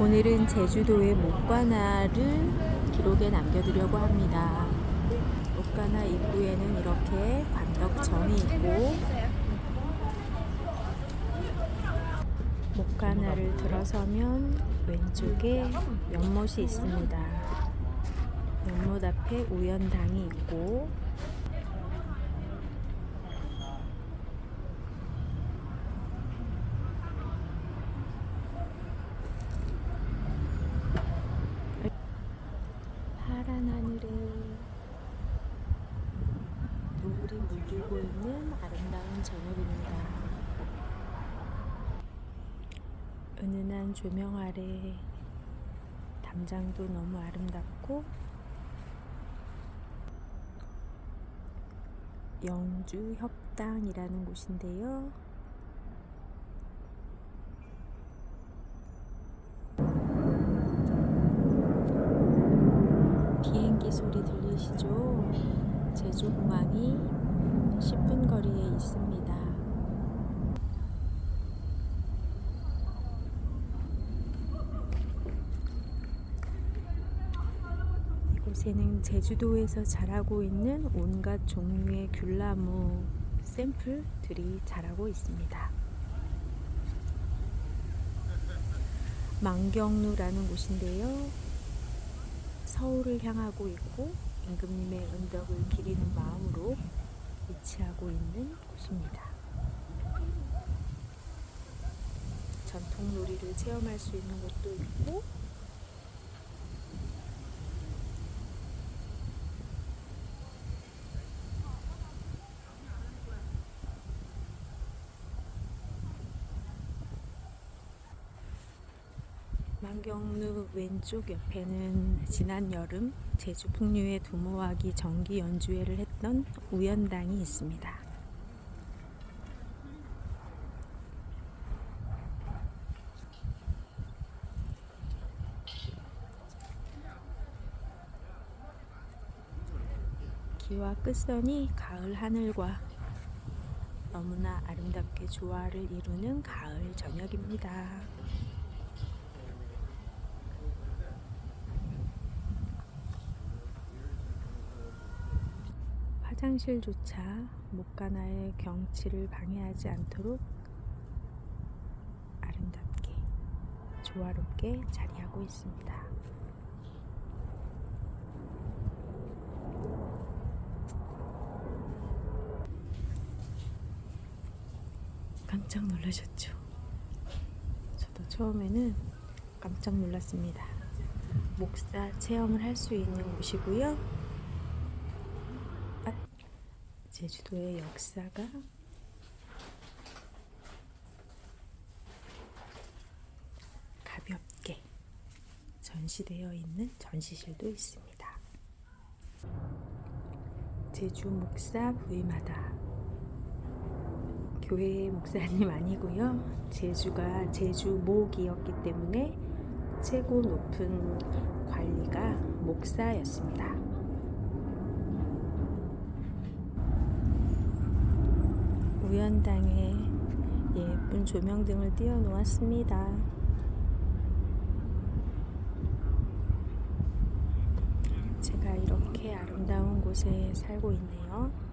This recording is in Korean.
오늘은 제주도의 목관화를 기록에 남겨두려고 합니다. 목관화 입구에는 이렇게 관덕전이 있고 목관화를 들어서면 왼쪽에 연못이 있습니다. 연못 앞에 우연당이 있고 파란 하늘에 노을이 물들고 있는 아름다운 저녁입니다. 은은한 조명 아래 담장도 너무 아름답고 영주 협당이라는 곳인데요. 비행기 소리 들리시죠? 제주공항이 10분 거리에 있습니다. 이곳에는 제주도에서 자라고 있는 온갖 종류의 귤나무 샘플들이 자라고 있습니다. 망경루라는 곳인데요. 서울을 향하고 있고 임금님의 은덕을 기리는 마음으로 위치하고 있는 곳입니다. 전통 놀이를 체험할 수 있는 곳도 있고 만경루 왼쪽 옆에는 지난 여름 제주 풍류의 두모하기 정기 연주회를 했던 우연당이 있습니다. 기와 끝선이 가을 하늘과 너무나 아름답게 조화를 이루는 가을 저녁입니다. 화장실조차 목가나의 경치를 방해하지 않도록 아름답게 조화롭게 자리하고 있습니다. 깜짝 놀라셨죠? 저도 처음에는 깜짝 놀랐습니다. 목사 체험을 할 수 있는 곳이고요. 제주도의 역사가 가볍게 전시되어 있는 전시실도 있습니다. 제주 목사 부임하다. 교회의 목사님 아니고요. 제주가 제주 목이었기 때문에 최고 높은 관리가 목사였습니다. 우연당에 예쁜 조명 등을 띄워 놓았습니다. 제가 이렇게 아름다운 곳에 살고 있네요.